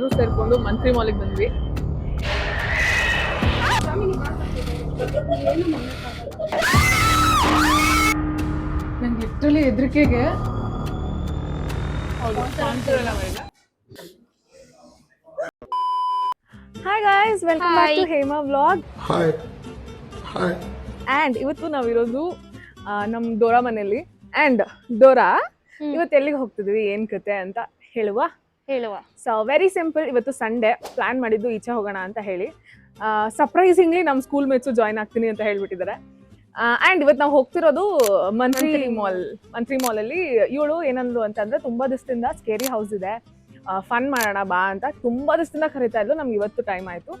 ಎಲ್ಲರೂ ಸೇರ್ಕೊಂಡು ಮಂತ್ರಿ ಮಾಲಿಗೆ ಬಂದ್ವಿ. ನಂಗೆ literally ಹೆದರಿಕೆಗೆ hi guys welcome back to Hema vlog hi hi and ಇವತ್ತು ನಾವಿರೋದು ನಮ್ಮ ನಮ್ ಡೋರಾ ಮನೆಯಲ್ಲಿ. ಆ್ಯಂಡ್ ಡೋರಾ ಇವತ್ತು ಎಲ್ಲಿಗೆ ಹೋಗ್ತಿದ್ವಿ ಏನ್ ಕತೆ ಅಂತ ಹೇಳುವ. ಹೇಳುವ. ಸೊ ವೆರಿ ಸಿಂಪಲ್ ಇವತ್ತು ಸಂಡೇ ಪ್ಲಾನ್ ಮಾಡಿದ್ದು ಈಚೆ ಹೋಗೋಣ ಅಂತ ಹೇಳಿ. ಸರ್ಪ್ರೈಸಿಂಗ್ಲಿ ನಮ್ಮ ಸ್ಕೂಲ್ ಮೇಟ್ಸು ಜಾಯ್ನ್ ಆಗ್ತೀನಿ ಅಂತ ಹೇಳ್ಬಿಟ್ಟಿದ್ದಾರೆ. ಆ್ಯಂಡ್ ಇವತ್ತು ನಾವು ಹೋಗ್ತಿರೋದು ಮಂತ್ರಿ ಮಾಲ್ ಮಂತ್ರಿ ಮಾಲಲ್ಲಿ ಇವಳು ಏನಂದ್ರು ಅಂತಂದ್ರೆ ತುಂಬಾ ದಿವಸದಿಂದ ಸ್ಕೇರಿ ಹೌಸ್ ಇದೆ. ಫನ್ ಮಾಡೋಣ ಬಾ ಅಂತ ತುಂಬ ದಿವಸದಿಂದ ಕರಿತಾ ಇದ್ಲು. ನಮ್ಗೆ ಇವತ್ತು ಟೈಮ್ ಆಯ್ತು.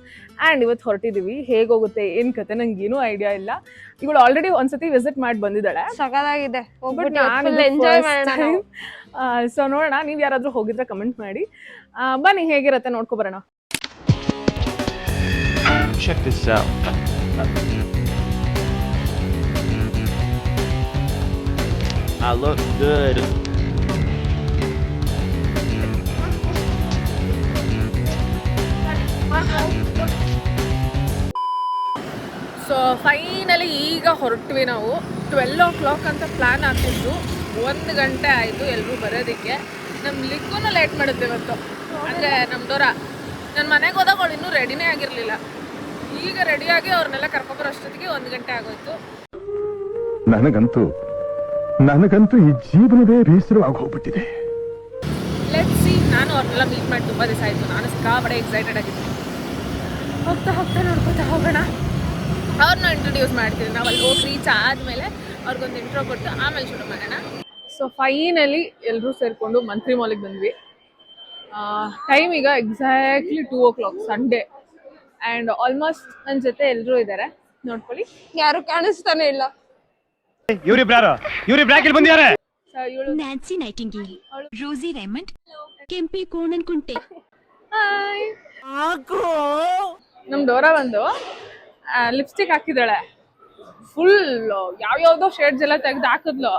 ಆ್ಯಂಡ್ ಇವತ್ತು ಹೊರಟಿದೀವಿ. ಹೇಗೋಗುತ್ತೆ ಏನು ಕತೆ ನಂಗೆ ಏನೂ ಐಡಿಯಾ ಇಲ್ಲ. ಇವಳು ಆಲ್ರೆಡಿ ಒಂದ್ಸತಿ ವಿಸಿಟ್ ಮಾಡಿ ಬಂದಿದ್ದಾಳೆ. ಸಗದಾಗಿದೆ ಹೋಗ್ಬಿಟ್ಟು ಫುಲ್ ಎಂಜಾಯ್ ಮಾಡೋಣ ನಾವು. ಸೊ ನೋಡೋಣ ನೀವು ಯಾರಾದರೂ ಹೋಗಿದ್ರೆ ಕಮೆಂಟ್ ಮಾಡಿ. ಬನ್ನಿ ಹೇಗಿರತ್ತೆ ನೋಡ್ಕೊಬರೋಣ Check this out. I look good. So finally ಈಗ ಹೊರಟ್ವಿ ನಾವು. ಟ್ವೆಲ್ ಓ ಕ್ಲಾಕ್ ಅಂತ ಪ್ಲ್ಯಾನ್ ಹಾಕಿದ್ದು ಒಂದು ಗಂಟೆ ಆಯಿತು ಎಲ್ಲರೂ ಬರೋದಕ್ಕೆ. ನಮ್ಮ ಲಿಕ್ಕೂ ಲೇಟ್ ಮಾಡುತ್ತೆ ಇವತ್ತು. ಅಂದರೆ ನಮ್ಮ ದೂರ. ನನ್ನ ಮನೆಗೆ ಹೋದಾಗ ಅವಳು ಇನ್ನೂ ರೆಡಿನೇ ಆಗಿರಲಿಲ್ಲ. ಈಗ ರೆಡಿಯಾಗಿ ಅವ್ರನ್ನೆಲ್ಲ ಕರ್ಕೊಬರೋ ಅಷ್ಟೊತ್ತಿಗೆ ಒಂದು ಗಂಟೆ ಆಗೋಯ್ತು. ನನಗಂತೂ ನನಗಂತೂ ಈ ಜೀವನವೇ ಬೇಸರವಾಗಿ ಹೋಗ್ಬಿಟ್ಟಿದೆ. ಲೆಟ್ ಸಿ ನಾನು ಅವ್ರನ್ನೆಲ್ಲ ಮೀಟ್ ಮಾಡಿ ತುಂಬ ದಿವಸ ಆಯಿತು. ನಾನು ಸಿಕ್ಕಾಪಡೆ ಎಕ್ಸೈಟೆಡ್ ಆಗಿದ್ದೀನಿ. ಹೋಗ್ತಾ ಹೋಗ್ತಾ ನೋಡ್ಕೊತಾ ಹೋಗೋಣ. ಅವ್ರನ್ನ ಇಂಟ್ರೊಡ್ಯೂಸ್ ಮಾಡ್ತೀವಿ ನಾವು ಅಲ್ಲಿ ಹೋಗಿ ರೀಚ್ ಆದಮೇಲೆ ಅವ್ರಿಗೊಂದು ಇಂಟ್ರೋ ಕೊಟ್ಟು ಆಮೇಲೆ ಶುರು ಮಾಡೋಣ. ಸೊ ಫೈನಲಿ ಎಲ್ಲರೂ ಸೇರಿಕೊಂಡು ಮಂತ್ರಿ ಮಾಲಿಗೆ ಬಂದ್ವಿ. ಟೈಮ್ ಈಗ exactly two o'clock Sunday and almost ನನ್ನ ಜೊತೆ ಎಲ್ಲರೂ ಇದ್ದಾರೆ ನೋಡ್ಕೊಳ್ಳಿ. ಯಾರು ಕಾಣಿಸ್ತಾನೆ ಇಲ್ಲ. Nancy Nightingale Rosie Raymond Kempi Konanakunte. Hi ನಮ್ ಡೋರಾ ಬಂದು ಲಿಪ್ಸ್ಟಿಕ್ ಹಾಕಿದಾಳೆ ಫುಲ್ ಯಾವ್ಯಾವ್ದೋ ಶೇಡ್ಸ್ ಎಲ್ಲ ತೆಗ್ದು ಹಾಕಿದ್ಲು.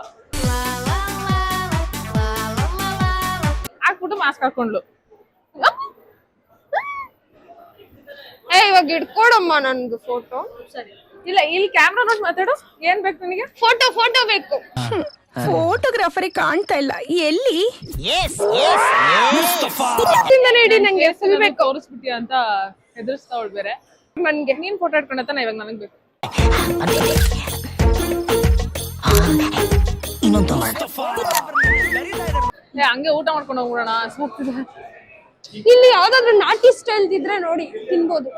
ಹಾಕ್ಬಿಟ್ಟು ಮಾಸ್ಕ್ ಹಾಕೊಂಡ್ಲು. ಏ ಇವಾಗ ಇಟ್ಕೊಡಮ್ಮ ನನ್ದು ಫೋಟೋ ಇಲ್ಲ ಇಲ್ಲಿ ಕ್ಯಾಮ್ರಾ ನೋಡಿ ಮಾತಾಡು. ಏನ್ ಬೇಕು ನಿನಗೆ? ಫೋಟೋ ಫೋಟೋ ಬೇಕು. ಫೋಟೋಗ್ರಾಫರಿ ಕಾಣ್ತಾ ಇಲ್ಲ. ಎಲ್ಲಿ? ಇಡಿ ನಂಗೆ ಫುಲ್ ಬೇಕು. ತೋರಿಸ್ಬಿಟ್ಟಿ ಅಂತ ಹೆದರ್ಸ್ತಾವಳು ಬೇರೆ. ನನ್ಗೆ ನೀನ್ ಫೋಟೋ ಇಟ್ಕೊಂಡತಾನ ಇವಾಗ ನನಗ್ ಬೇಕು. ಏ, ಹಂಗೆ ಊಟ ಮಾಡ್ಕೊಂಡು ಹೋಗ್ಬಿಡೋಣ ಸಾಕ್ತಿದೆ ಇಲ್ಲಿ ಯಾವ್ದಾದ್ರು ನಾಟಿ ಸ್ಟೈಲ್ ಇದ್ರೆ ನೋಡಿ ತಿನ್ಬೋದು.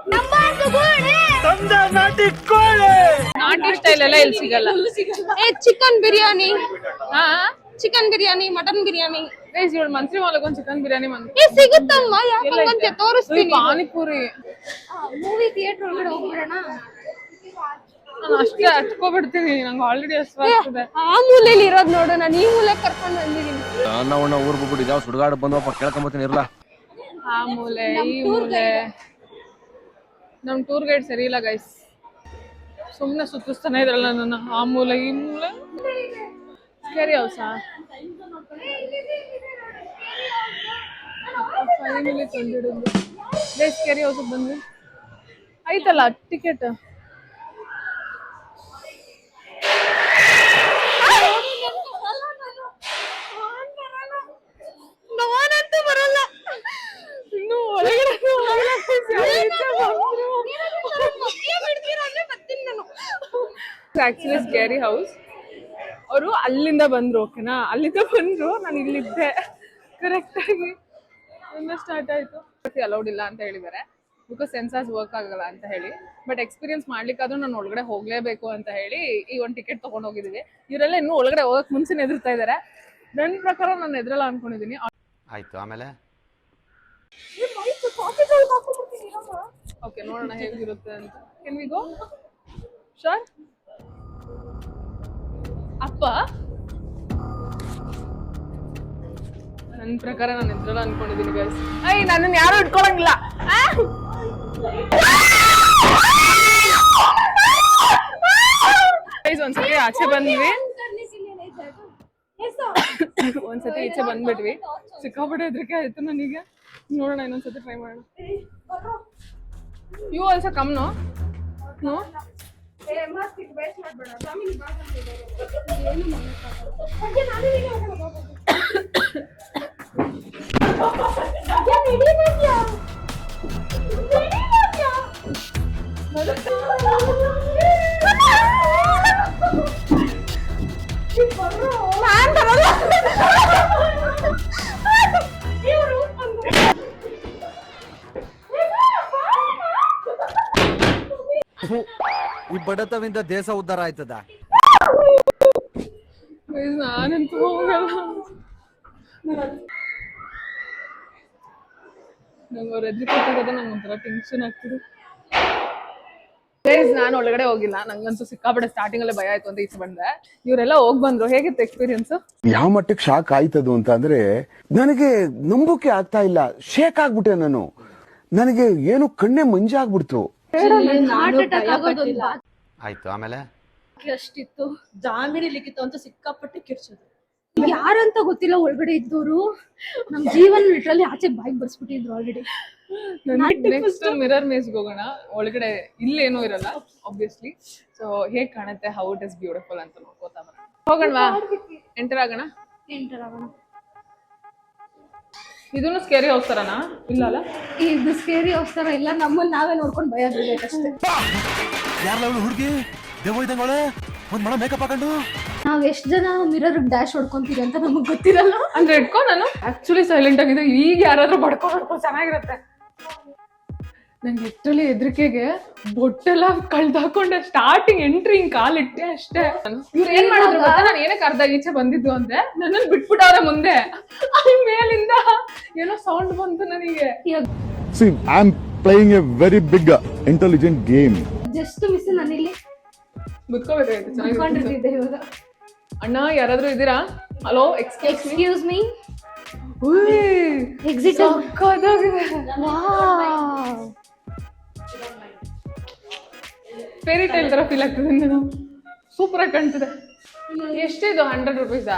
ನಾಟಿ ಸ್ಟೈಲ್ ಎಲ್ಲ ಇಲ್ಲಿ ಸಿಗಲ್ಲ. ಏ ಚಿಕನ್ ಬಿರಿಯಾನಿ. ಹಾ chicken biryani mutton biryani. Guys ಇವಳು ಮಂತ್ರಿ ಮಾಲಕ್ ಒಂದ್ ಚಿಕನ್ ಬಿರಿಯಾನಿ ಮಂತ್ರಿ ಏ ಸಿಗುತ್ತಮ್ಮ ಯಾಕಂತೆ ತೋರಿಸ್ತೀನಿ. ಪಾನಿಪುರಿ. ಮೂವಿ ಥಿಯೇಟರ್ ಒಳಗಡೆ ಹೋಗ್ಬಿಡೋಣ? ನಾನು ಅಷ್ಟೇ ಹಚ್ಕೊಬಿಡ್ತೀನಿ ನಂಗೆ ಆಲ್ರೆಡಿ ಹಸ್ವಾಗ್ತಿದೆ ಆ ಮೂಲೆಯಲ್ಲಿ ಇರೋದು ನೋಡು ನಾನು ಈ ಮೂಲೆ ಕರ್ಕೊಂಡು ಬಂದಿದ್ದೀನಿ. ಅನ್ನ ಉಣ್ಣ ಊರ್ ಬಿಟ್ಬಿಟ್ಟು ಯಾವ ಸುಡ್ಗಾಡ್ ಬಂದವಪ್ಪ ಕೇಳ್ಕೊಂಬತ್ತೀನಿ ಇರ್ಲಾ. ಆ ಮೂಲೆ ಈ ಮೂಲೆ. ನಮ್ಮ ಟೂರ್ ಗೈಡ್ ಸರಿ ಇಲ್ಲ ಗೈಸ್ ಸುಮ್ಮನೆ ಸುತ್ತಿಸ್ತಾನೆ ಇದ್ರಲ್ಲ ನನ್ನ ಆ ಮೂಲೆ ಈ ಮೂಲೆ. ಸ್ಕೇರಿ ಹೌಸ ಫೈನಲಿ ತಂದಿಡಿದ್ದು ಸ್ಕೇರಿ ಹೌಸ್ ಬಂದ್ವಿ. ಐತಲ್ಲ ಟಿಕೆಟ್. ಆಕ್ಚುಲಿ ಸ್ಕ್ಯಾರಿ ಹೌಸ್ ಅವರು ಅಲ್ಲಿಂದ ಬಂದ್ರು ಓಕೆನಾ ಅಲ್ಲಿಂದ ಬಂದ್ರು ನಾನು ಇಲ್ಲಿದ್ದೆ. ಕರೆಕ್ಟಾಗಿ ಸ್ಟಾರ್ಟ್ ಆಯ್ತು. ಅಲೌಡ್ ಇಲ್ಲ ಅಂತ ಹೇಳಿದ್ದಾರೆ. ಬಿಕಾಸ್ ಸೆನ್ಸಾರ್ಸ್ ವರ್ಕ್ ಆಗಲ್ಲ ಅಂತ ಹೇಳಿ. ಬಟ್ ಎಕ್ಸ್ಪೀರಿಯನ್ಸ್ ಮಾಡ್ಲಿಕ್ಕಾದ್ರೂ ನಾನು ಒಳಗಡೆ ಹೋಗ್ಲೇಬೇಕು ಅಂತ ಹೇಳಿ ಈ ಒಂದು ಟಿಕೆಟ್ ತೊಗೊಂಡು ಹೋಗಿದ್ದೀವಿ ಇವರೆಲ್ಲ ಇನ್ನೂ ಒಳಗಡೆ ಹೋಗಕ್ಕೆ ಮುಂಚೆ ಎದುರ್ತಾ ಇದ್ದಾರೆ. ನನ್ನ ಪ್ರಕಾರ ನಾನು ಎದುರಲ್ಲ ಅನ್ಕೊಂಡಿದ್ದೀನಿ ಆಯ್ತು ಆಮೇಲೆ? ಓಕೆ ನೋಡೋಣ ಹೇಗಿರುತ್ತೆ ಅಂತ. ಕೆನ್ ವಿ ಗೋ ಶೋರ್ ಅಪ್ಪ? ನನ್ನ ಪ್ರಕಾರ ನಾನು ಎದ್ರಲ್ಲ ಅನ್ಕೊಂಡಿದ್ದೀನಿ ಗೈಸ್ ಐ ನನ್ನನ್ನು ಯಾರು ಇಟ್ಕೊಳಂಗಿಲ್ಲ? Guys, ಒಂದ್ಸತಿ ಆಚೆ ಬಂದ್ವಿ. ಒಂದ್ಸತಿ ಈಚೆ ಬಂದ್ಬಿಟ್ವಿ. ಸಿಕ್ಕಾಪಟ್ಟೆ ಹೆದರಿಕೆ ಆಯ್ತು ನನಗೆ. ನೋಡೋಣ ಇನ್ನೊಂದ್ಸತಿ ಟ್ರೈ ಮಾಡೋಣ. You also come no no ಈ ಬಡತವಿಂದ ದೇಶ ಉದ್ಧಾರ ಆಯ್ತದ? Guys, ನಾನಂತೂ ಹೋಗಲ್ಲ. ನಂಗೆ ಅವ್ರ ಎದುರು ಕೂತಾಗದ ನಂಗೆ ಒಂಥರ ಟೆನ್ಷನ್ ಆಗ್ತಿದೆ. ಪ್ಲೇಸ್ ನಾನು ಒಳಗಡೆ ಹೋಗಿಲ್ಲ. ನಂಗಂತೂ ಸಿಕ್ಕಾಪಟ್ಟೆ ಸ್ಟಾರ್ಟಿಂಗ್ ಅಲ್ಲೇ ಭಯ ಆಯ್ತು ಅಂತ ಈಚೆ ಬಂದೆ. ಇವರೆಲ್ಲ ಹೋಗ್ ಬಂದ್ರು. ಹೇಗಿತ್ತು ಎಕ್ಸ್ಪೀರಿಯನ್ಸ್ ಯಾವ ಮಟ್ಟಕ್ಕೆ ಶಾಕ್ ಆಯ್ತದು ಅಂತ ಅಂದ್ರೆ ನನಗೆ ನಂಬಿಕೆ ಆಗ್ತಾ ಇಲ್ಲ. ಶೇಕ್ ಆಗ್ಬಿಟ್ಟೆ ನಾನು. ನನಗೆ ಏನು ಕಣ್ಣೆ ಮಂಜಾಗ್ಬಿಡ್ತು ಆಯ್ತು ಆಮೇಲೆ? ಅಷ್ಟಿತ್ತು. ಜಾಮೀನಿ ಲಿಖಿತ ಅಂತ ಸಿಕ್ಕಾಪಟ್ಟೆ ಕಿರ್ಚೋದು. ಯಾರಂತ ಗೊತ್ತಿಲ್ಲ ಒಳಗಡೆ ಇದ್ದವರು ನಮ್ ಜೀವನ ಲಿಟ್ರಲ್ಲಿ ಆಚೆ ಬಾಯಿ ಬರ್ಸ್ಬಿಟ್ಟಿದ್ರು ಆಲ್ರೆಡಿ ನೆಕ್ಸ್ಟ್ ಮಿರರ್ ಮೇಸ್ಗೆ ಹೋಗೋಣ. ಒಳಗಡೆ ಇಲ್ಲೇನೂ ಇರಲ್ಲ ಆಬ್ವಿಯಸ್ಲಿ ಸೊ ಹೇಗ್ ಕಾಣುತ್ತೆ? ಹೌ ಇಟ್ ಇಸ್ ಬ್ಯೂಟಿಫುಲ್ ಅಂತ ನೋಡ್ಕೋತಾ ಬರೋಣ. ಹೋಗೋಣವಾ ಎಂಟರ್ ಆಗೋಣ? ಇದನ್ನು ಸ್ಕೇರಿ ಹೋಗ್ತಾರನಾ ಇಲ್ಲ ಅಲ್ಲ ಇದು ಸ್ಕೇರಿ ಅವಸರ ಇಲ್ಲ. ನಮ್ಮನ್ನ ನಾವೇ ನೋಡ್ಕೊಂಡು ಭಯ ಬೀಳ್ಬೇಕಷ್ಟೇ. ಹುಡುಗಿ? ದೇವ ಇದ್ದಂಗೆ ಒಂದ್ ಮಳ ಮೇಕಪ್ ಹಾಕೊಂಡು? ನಾವ್ ಎಷ್ಟ್ ಜನ ಮಿರರ್ ಡ್ಯಾಶ್ ಹೊಡ್ಕೊಂತೀವಿ ಅಂತ ನಮಗ್ ಗೊತ್ತಿರಲ್ಲ. ಅಂದ್ರೆ ಇಟ್ಕೊ ನಾನು. ಆಕ್ಚುಲಿ ಸೈಲೆಂಟ್ ಆಗಿದೆ ಈಗ ಯಾರಾದ್ರೂ ಬಡ್ಕೊ ಬಡ್ಕೊ ಚೆನ್ನಾಗಿರುತ್ತೆ. ನಂಗೆ ಎಕ್ಚುಲಿ ಹೆದರಿಕೆಗೆ ಬೊಟ್ಟೆಲ್ಲ ಕಳ್ದಾಕೊಂಡೆ ಸ್ಟಾರ್ಟಿಂಗ್ ಎಂಟ್ರಿ ಹಿಂಗ್ ಕಾಲಿಟ್ಟೆ ಅಷ್ಟೇ. ಇವ್ರು ಏನ್ ಮಾಡಿದ್ರು ಗೊತ್ತಾ? ನಾನು ಏನಕ್ಕೆ ಅರ್ಧ ಈಚೆ ಬಂದಿದ್ದು ಅಂದ್ರೆ ನನ್ನನ್ನು ಬಿಟ್ಬಿಟ್ಟವ್ರೆ ಮುಂದೆ. ಅಲ್ಲಿ ಮೇಲಿಂದ ಏನೋ ಸೌಂಡ್ ಬಂತು ನನಗೆ. See I am playing a very big intelligent game just miss ನಾನಿಲ್ಲಿ ಮುತ್ಕೋಬೇಕಾಯ್ತು ಚೆನ್ನಾಗಿ ಇವಾಗ. ಅಣ್ಣ ಯಾರಾದ್ರೂ ಇದ್ದೀರಾ? Hello excuse excuse me exit fairy tale ತರ ಫೀಲ್ ಆಗ್ತದೆ ನಾನು ಸೂಪರ್ ಆಗಿ ಕಾಣ್ತಿದೆ. ಎಷ್ಟಿದು ಹಂಡ್ರೆಡ್ ರುಪೀಸಾ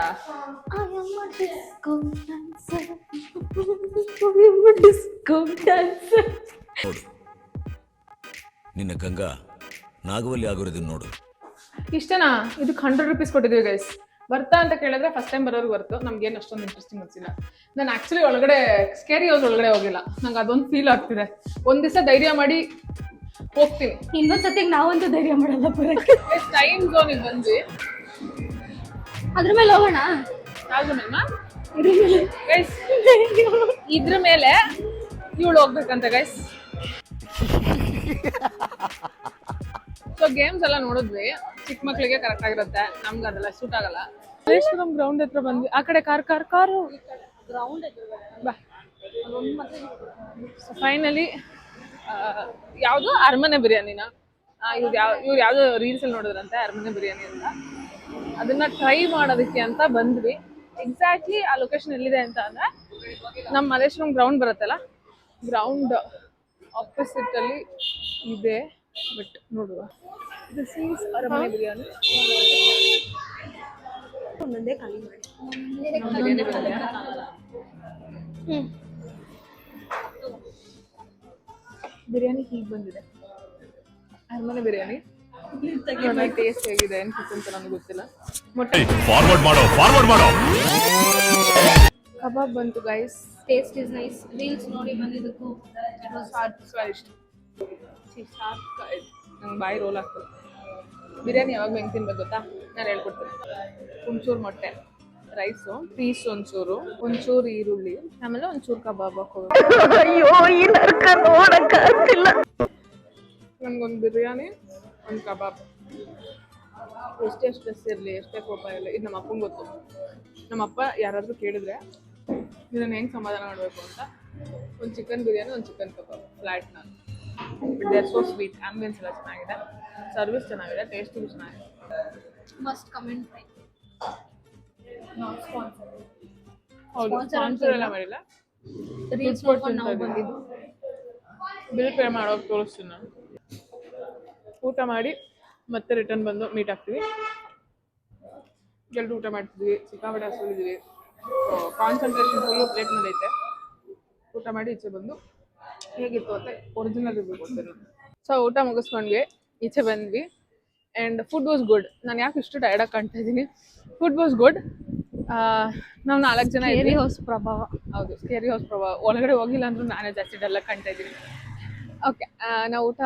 ಡಿಸ್ಕೌಂಟ್ ನಿನ್ನ ಗಂಗಾ ನಾಗವಲ್ಲಿ ಆಗಿರೋದನ್ನ ನೋಡು. ಇಷ್ಟನಾ? ಇದಕ್ಕೆ ಹಂಡ್ರೆಡ್ ರುಪೀಸ್ ಕೊಟ್ಟಿದ್ದೀವಿ ಗೈಸ್ ಬರ್ತಾ ಅಂತ ಕೇಳಿದ್ರೆ ಫಸ್ಟ್ ಟೈಮ್ ಬರೋರು ಬರ್ತು ನಮ್ಗೇನು ಅಷ್ಟೊಂದು ಇಂಟ್ರೆಸ್ಟಿಂಗ್ ಅನ್ಸಿಲ್ಲ ನಾನು ಆಕ್ಚುಲಿ ಒಳಗಡೆ ಸ್ಕೇರಿ ಹೌಸ್ ಒಳಗಡೆ ಹೋಗಿಲ್ಲ. ನಂಗೆ ಅದೊಂದು ಫೀಲ್ ಆಗ್ತಿದೆ. ಒಂದ್ ದಿವಸ ಧೈರ್ಯ ಮಾಡಿ ಹೋಗ್ತೀನಿ. ಇನ್ನೊಂದ್ಸತಿಗೆ ನಾವಂತೂ ಧೈರ್ಯ ಮಾಡಲ್ಲ ಟೈಮ್ ಟೈಮ್ ಝೋನಿಗೆ ಬಂದ್ವಿ. ಅದ್ರ ಮೇಲೆ ಹೋಗೋಣ? ಯಾವ್ದ್ರ ಮೇಲೆ ಗೈಸ್ ಇದ್ರ ಮೇಲೆ. ಇವಳು ಹೋಗ್ಬೇಕಂತ ಗೈಸ್ ಸೊ ಗೇಮ್ಸ್ ಎಲ್ಲ ನೋಡಿದ್ವಿ. ಚಿಕ್ಕ ಮಕ್ಕಳಿಗೆ ಕರೆಕ್ಟ್ ಆಗಿರುತ್ತೆ. ನಮ್ಗೆ ಅದೆಲ್ಲ ಸೂಟ್ ಆಗಲ್ಲ. ಮಲ್ಲೇಶ್ವರಂ ಗ್ರೌಂಡ್ ಹತ್ರ ಬಂದ್ವಿ. ಆ ಕಡೆ ಕಾರ್ ಕಾರ್, ಕಾರು. ಫೈನಲಿ ಯಾವುದು ಅರಮನೆ ಬಿರಿಯಾನಿನ. ಇವ್ರು ಯಾವ, ಇವ್ರು ಯಾವ್ದು ರೀಲ್ಸ್ ಅಲ್ಲಿ ನೋಡಿದ್ರಂತೆ, ಅರಮನೆ ಬಿರಿಯಾನಿ ಅಂತ. ಅದನ್ನ ಟ್ರೈ ಮಾಡೋದಕ್ಕೆ ಅಂತ ಬಂದ್ವಿ. ಎಕ್ಸಾಕ್ಟ್ಲಿ ಆ ಲೊಕೇಶನ್ ಎಲ್ಲಿದೆ ಅಂತ ಅಂದ್ರೆ ನಮ್ಮ ಮಲ್ಲೇಶ್ವರಂ ಗ್ರೌಂಡ್ ಬರುತ್ತಲ್ಲ ಗ್ರೌಂಡ್ ಆಪೋಸಿಟ್ ಅಲ್ಲಿ ಇದೆ. ಬಟ್ ನೋಡುವ. ದಿಸ್ ಈಸ್ ಅರಮನೆ ಬಿರಿಯಾನಿ. ನಮ್ಮ ಬಿರಿಯಾನಿ ಬಂದಿದೆ. ಬಿರಿಯಾನಿ ಹೀಗೆ ಬಂದಿದೆ. ಅರಮನೆ ಬಿರಿಯಾನಿ. ಟೇಸ್ಟ್ ಹೇಗಿದೆ ಅನ್ಸುತ್ತೆ ನನಗೆ ಗೊತ್ತಿಲ್ಲ. ಮೊಟ್ಟೆ. ಫಾರ್ವರ್ಡ್ ಮಾಡೋ ಫಾರ್ವರ್ಡ್ ಮಾಡೋ. ಕಬಾಬ್ ಬಂತು guys taste is nice reels ನೋಡಿ ಬಂದಿದ್ದಕ್ಕೂ ಸ್ವಾದಿಷ್ಟ ನಂಗೆ ಬಾಯಿ ರೋಲ್ ಆಗ್ತದೆ. ಬಿರಿಯಾನಿ ಯಾವಾಗ ಹೆಂಗೆ ತಿನ್ಬೇಕು ಗೊತ್ತಾ? ನಾನು ಹೇಳ್ಕೊಡ್ತೀನಿ. ಒಂಚೂರು ಮೊಟ್ಟೆ ರೈಸು ಪೀಸ್ ಒಂಚೂರು ಒಂಚೂರು ಈರುಳ್ಳಿ ಆಮೇಲೆ ಒಂಚೂರು ಕಬಾಬ್ ಹಾಕೋದು ನಮ್ಗೊಂದು ಬಿರಿಯಾನಿ ಒಂದು ಕಬಾಬ್. ಎಷ್ಟೇ ಸ್ಟ್ರೆಸ್ ಇರಲಿ ಎಷ್ಟೇ ಕೋಪ ಇರಲಿ ಇದು ನಮ್ಮ ಅಪ್ಪಂಗೆ ಗೊತ್ತು. ನಮ್ಮ ಅಪ್ಪ ಯಾರಾದರೂ ಕೇಳಿದ್ರೆ ಇದನ್ನು ಹೆಂಗೆ ಸಮಾಧಾನ ಮಾಡಬೇಕು ಅಂತ. ಒಂದು ಚಿಕನ್ ಬಿರಿಯಾನಿ ಒಂದು ಚಿಕನ್ ಕಬಾಬ್. ನಾನು. They are so sweet ambience ಎಲ್ಲ ಚೆನ್ನಾಗಿದೆ ಸರ್ವಿಸ್ ಚೆನ್ನಾಗಿದೆ ಟೇಸ್ಟು ಚೆನ್ನಾಗಿದೆ ಮಸ್ಟ್ ಕಮೆಂಟ್ ಹೌದು. ಸ್ಪಾನ್ಸರ್ ಎಲ್ಲ ಮಾಡಿಲ್ಲ. ರೀಲ್ಸ್ ನಾವು ಬಂದಿದ್ದು. ಬಿಲ್ ಪೇ ಮಾಡೋಕೆ ತೋರಿಸ್ತೀನಿ ನಾನು. ಊಟ ಮಾಡಿ ಮತ್ತೆ ರಿಟರ್ನ್ ಬಂದು ಮೀಟ್ ಆಗ್ತೀವಿ. ಎಲ್ಲರೂ ಊಟ ಮಾಡ್ತಿದ್ವಿ. ಸಿಕ್ಕಾಪಟ್ಟೆ ಹಸುಳಿದ್ವಿ ಕಾನ್ಸಂಟ್ರೇಷನ್ ಫುಲ್ಲು ಪ್ಲೇಟ್ ಮೇಲೆ ಐತೆ ಊಟ ಮಾಡಿ ಈಚೆ ಬಂದು ಹೇಗಿತ್ತು ಅಂತ ಒರಿಜಿನಲ್ ರಿವ್ಯೂ ಕೊಡ್ತೀನಿ. ಸೊ ಊಟ ಮುಗಿಸ್ಕೊಂಡ್ವಿ ಈಚೆ ಬಂದ್ವಿ. ಆ್ಯಂಡ್ ಫುಡ್ ವಾಸ್ ಗುಡ್ ನಾನು ಯಾಕೆ ಇಷ್ಟು ಆಗಿ ಕಾಣ್ತಾ ಇದ್ದೀನಿ ಫುಡ್ ವಾಸ್ ಗುಡ್ ನಾವು ನಾಲ್ಕು ಜನ ಏರಿ ಹೌಸ್ ಪ್ರಭಾವ. ಹೌದು ಸ್ಕೇರಿ ಹೌಸ್ ಪ್ರಭಾವ. ಒಳಗಡೆ ಹೋಗಿಲ್ಲ ಅಂದ್ರೂ ನಾನೇ ಜಾಸ್ತಿ ಡಲ್ಲ ಕಾಣ್ತಾ ಇದ್ದೀನಿ ಓಕೆ ನಾವು ಊಟ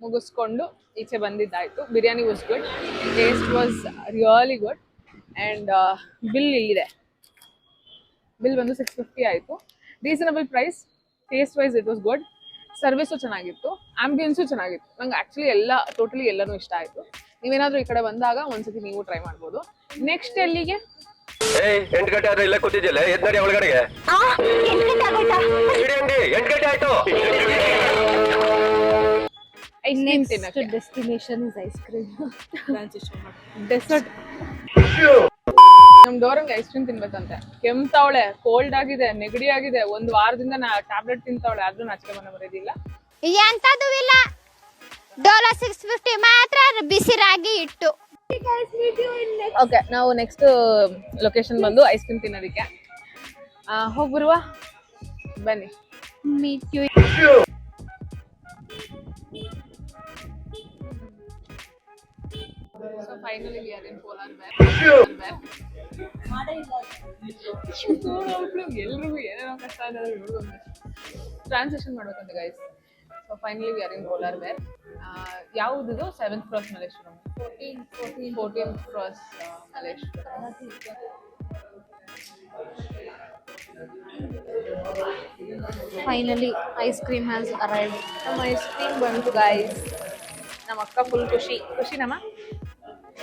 ಮುಗಿಸ್ಕೊಂಡು ಈಚೆ ಬಂದಿದ್ದಾಯಿತು. Biryani was good taste was really good and bill ಇಲ್ಲಿದೆ. ಬಿಲ್ ಬಂದು ಸಿಕ್ಸ್ ಫಿಫ್ಟಿ ಆಯಿತು. Reasonable price taste wise it was good service ಚೆನ್ನಾಗಿತ್ತು. ಆಂಬಿಯನ್ಸು ಚೆನ್ನಾಗಿತ್ತು. ನಂಗೆ ಆ್ಯಕ್ಚುಲಿ ಎಲ್ಲ ಟೋಟಲಿ ಎಲ್ಲನೂ ಇಷ್ಟ ಆಯಿತು. ನೀವೇನಾದರೂ ಈ ಕಡೆ ಬಂದಾಗ ಒಂದ್ಸತಿ ನೀವು ಟ್ರೈ ಮಾಡ್ಬೋದು. ನೆಕ್ಸ್ಟ್ ಎಲ್ಲಿಗೆ? ಎಂಟು ಗಂಟೆ ಆದ್ರೆ ಇಲ್ಲೇ ಕೂತಿದ್ಯಲ್ಲ? ಎದ್ ನಡಿ ಒಳಗಡೆಗೆ. ಇಡಿ ಅಂಗಡಿ ಎಂಟು ಗಂಟೆ ಆಯ್ತು. ಐಸ್ ಕ್ರೀಮ್ ನೆಕ್ಸ್ಟ್ ತಿನ್ನಕ್ಕೆ. Destination is ice cream dessert ನಮ್ ಡೋರಂಗೆ ಐಸ್ ಕ್ರೀಮ್ ತಿನ್ಬೇಕಂತೆ. ಕೆಮ್ತಾವಳೆ ಕೋಲ್ಡ್ ಆಗಿದೆ ನೆಗಡಿ ಆಗಿದೆ ಒಂದ್ ವಾರದಿಂದ ನಾ ಟ್ಯಾಬ್ಲೆಟ್ ತಿಂತಾವಳೆ ಆದ್ರೂ ನಾಚಿಕೆ ಮನೆ ಬರೋದಿಲ್ಲ ಎಂತದು ಇಲ್ಲ. ಡೋಲೋ ಸಿಕ್ಸ್ ಫಿಫ್ಟಿ ಮಾತ್ರ ಬಿಸಿ ರಾಗಿ ಇಟ್ಟು ಓಕೆ ನಾವು ನೆಕ್ಸ್ಟ್ ಲೊಕೇಶನ್ ಬಂದು ಐಸ್ ಕ್ರೀಮ್ ತಿನ್ನೋದಕ್ಕೆ. ಹೋಗ್ಬರುವ ಬನ್ನಿ. Meet you are in Polar ಎಲ್ರಿಗೂ ಏನೇನೋ ಕಷ್ಟ ಅನ್ನೋದು ಟ್ರಾನ್ಸಾಕ್ಷನ್ ಮಾಡ್ಬೇಕಂತ guys so finally we are in Polar Bear ಯಾವುದಿದು? Seventh cross Malleshwaram fourteen fourteen cross Malleshwaram finally ice cream has arrive ನಮ್ಮ ಐಸ್ ಕ್ರೀಮ್ ಬಂತು ಗೈಸ್ ನಮ್ಮ ಅಕ್ಕ ಫುಲ್ ಖುಷಿ. ಖುಷಿ ನಮ್ಮ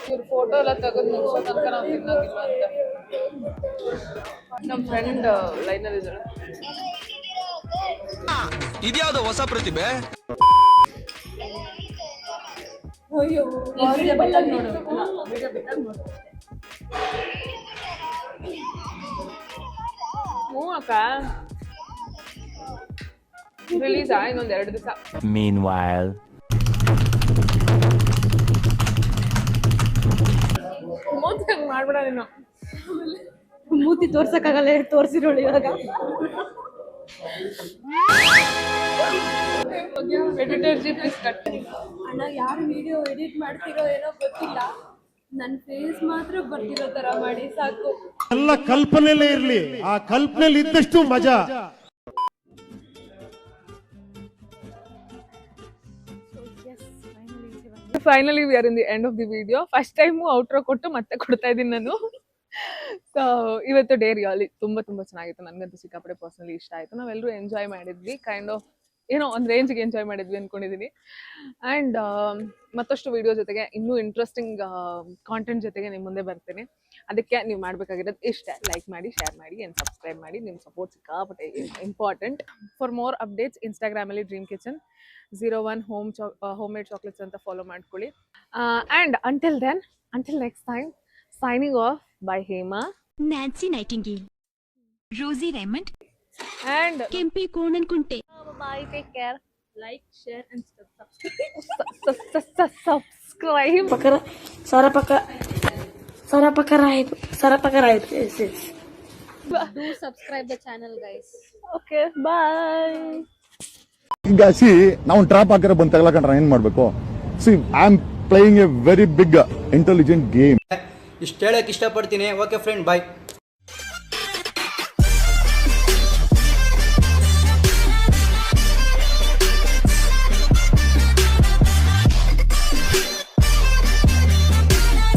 ಇವ್ರ ಫೋಟೋ ಎಲ್ಲ ತೆಗೆದು ಮುಗಿಸೋ ತನಕ ನಾವು ತಿನ್ನೋದಿಲ್ಲ ಅಂತ ನಮ್ಮ ಫ್ರೆಂಡ್ ಲೈನಲ್ಲಿ ಇದ್ದಾಳೆ ಇದ್ಯಾವ್ದು ಹೊಸ ಪ್ರತಿಭೆ ಹ್ಞೂ ಅಕ್ಕ ರಿಲೀಸ್ ಆ ಇನ್ನೊಂದ್ ಎರಡು ದಿವಸ Meanwhile. ಮೂತ್ ಹಂಗ್ ಮಾಡ್ಬೇಡ ನೀನು. ಮೂತಿ ತೋರ್ಸಕ್ಕಾಗಲ್ಲ ತೋರ್ಸಿರೋಳು ಇವಾಗ. ಎಡಿಟರ್ ಜಿ ಪ್ಲೀಸ್ ಕಟ್ ಅಣ್ಣ ಯಾರು ವಿಡಿಯೋ ಎಡಿಟ್ ಮಾಡ್ತಿರೋ ಏನೋ ಗೊತ್ತಿಲ್ಲ. ನನ್ನ ಫೇಸ್ ಮಾತ್ರ ಬರ್ತಿರೋ ತರ ಮಾಡಿ ಸಾಕು. ಎಲ್ಲ ಕಲ್ಪನೆಲ್ಲೇ ಇರ್ಲಿ. ಆ ಕಲ್ಪನೆಲಿ ಇದ್ದಷ್ಟು ಮಜಾ. Finally we are in the end of the video first time outro ಕೊಟ್ಟು ಮತ್ತೆ ಕೊಡ್ತಾ ಇದ್ದೀನಿ ನಾನು. ಸೊ ಇವತ್ತು ಡೇ ರಿಯಾಲಿ ತುಂಬ ತುಂಬ ಚೆನ್ನಾಗಿತ್ತು. ನನಗಂತೂ ಸಿಕ್ಕಾಪಡೆ ಪರ್ಸನಲಿ ಇಷ್ಟ ಆಯಿತು. ನಾವೆಲ್ಲರೂ ಎಂಜಾಯ್ ಮಾಡಿದ್ವಿ. ಕೈಂಡ್ ಆಫ್ ಏನೋ ಒಂದು ರೇಂಜ್ಗೆ ಎಂಜಾಯ್ ಮಾಡಿದ್ವಿ ಅಂದ್ಕೊಂಡಿದ್ದೀನಿ ಆ್ಯಂಡ್ ಮತ್ತಷ್ಟು ವಿಡಿಯೋ ಜೊತೆಗೆ ಇನ್ನೂ ಇಂಟ್ರೆಸ್ಟಿಂಗ್ ಕಾಂಟೆಂಟ್ ಜೊತೆಗೆ ನಿಮ್ಮ ಮುಂದೆ ಬರ್ತೀನಿ. ಅದಕ್ಕೆ ನೀವು ಮಾಡಬೇಕಾಗಿರೋದು ಇಷ್ಟ. ಲೈಕ್ ಮಾಡಿ ಶೇರ್ ಮಾಡಿ ಆ್ಯಂಡ್ ಸಬ್ಸ್ಕ್ರೈಬ್ ಮಾಡಿ. ನಿಮ್ಮ ಸಪೋರ್ಟ್ ಸಿಕ್ಕಾಪಟ್ಟೆ ಇಂಪಾರ್ಟೆಂಟ್ ಫಾರ್ ಮೋರ್ ಅಪ್ಡೇಟ್ಸ್ ಇನ್ಸ್ಟಾಗ್ರಾಮಲ್ಲಿ dream kitchen zero one home ಚಾ ಹೋಮ್ ಮೇಡ್ ಚಾಕ್ಲೇಟ್ಸ್ ಅಂತ ಫಾಲೋ ಮಾಡ್ಕೊಳ್ಳಿ. And until then until next time signing off by Hema Nancy Nightingale Rosy Raymond and Kempi ಕೋಣನ್ ಕುಂಟೆ bye take care like share and subscribe ಪಕರ ಸರ ಪಕ ಸರ ಸರ ಪಕರ ಆಯ್ತು yes yes do subscribe the channel guys okay bye ಈಗ see ನಾವು trap ಹಾಕಿರೋ ಬಂದು ತಗೊಳಕಂಡ್ರೆ ಏನ್ ಮಾಡಬೇಕು? See I am playing a very big intelligent game ಇಷ್ಟು ಹೇಳಕ್ ಇಷ್ಟಪಡ್ತೀನಿ. Okay friend bye